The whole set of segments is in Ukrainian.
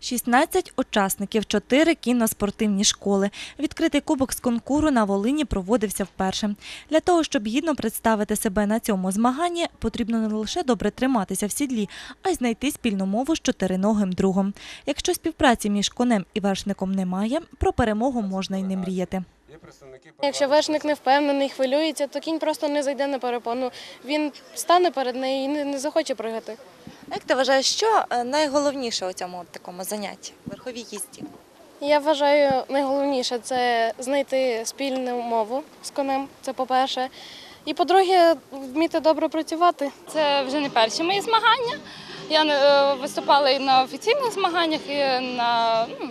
16 учасників, 4 кіноспортивні школи. Відкритий кубок з конкуру на Волині проводився вперше. Для того, щоб гідно представити себе на цьому змаганні, потрібно не лише добре триматися в сідлі, а й знайти спільну мову з чотириногим другом. Якщо співпраці між конем і вершником немає, про перемогу можна й не мріяти. Якщо вершник не впевнений, хвилюється, то кінь просто не зайде на перепону. Він стане перед нею і не, захоче пригати. Як ти вважаєш, що е, найголовніше у цьому такому занятті верховій їзді? Я вважаю, найголовніше це знайти спільну мову з конем. Це по-перше. І по-друге, вміти добре працювати. Це вже не перші мої змагання. Я е, виступала і на офіційних змаганнях, і на ну,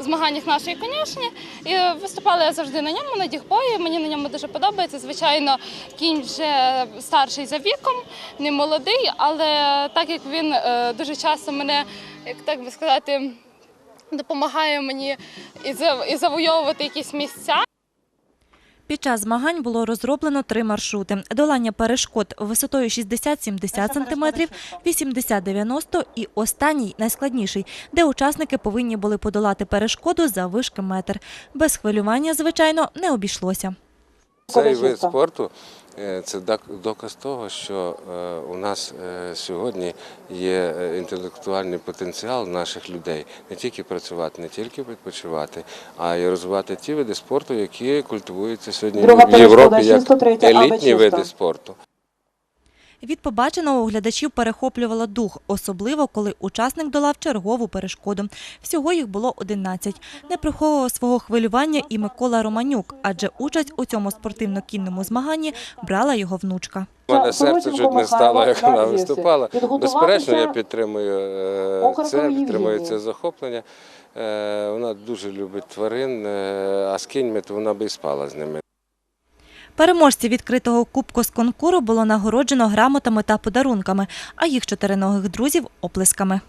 змаганнях нашої конюшні. І виступала я завжди на ньому, на дігбої. Мені на ньому дуже подобається. Звичайно, кінь вже старший за віком, не молодий, але так як він е, дуже часто мене, як так би сказати, допомагає мені і завойовувати якісь місця. Під час змагань було розроблено три маршрути: долання перешкод висотою 60-70 см, 80-90 і останній найскладніший, де учасники повинні були подолати перешкоду за вишки метр. Без хвилювання, звичайно, не обійшлося. Цей вид спорту е, це доказ того, що е, у нас е, сьогодні є інтелектуальний потенціал наших людей не тільки працювати, не тільки відпочивати, а й розвивати ті види спорту, які культивуються сьогодні в Європі як елітні види спорту. Від побаченого у глядачів перехоплювало дух, особливо коли учасник долав чергову перешкоду. Всього їх було 11. Не приховував свого хвилювання і Микола Романюк, адже участь у цьому спортивно-кінному змаганні брала його внучка. У мене серце чуть не стало, як вона виступала. Безперечно, я підтримую е, це, підтримую це захоплення. Е, Вона дуже любить тварин, е, а з кіньми то вона би і спала з ними. Переможці відкритого кубку з конкуру було нагороджено грамотами та подарунками, а їх чотириногих друзів – оплесками.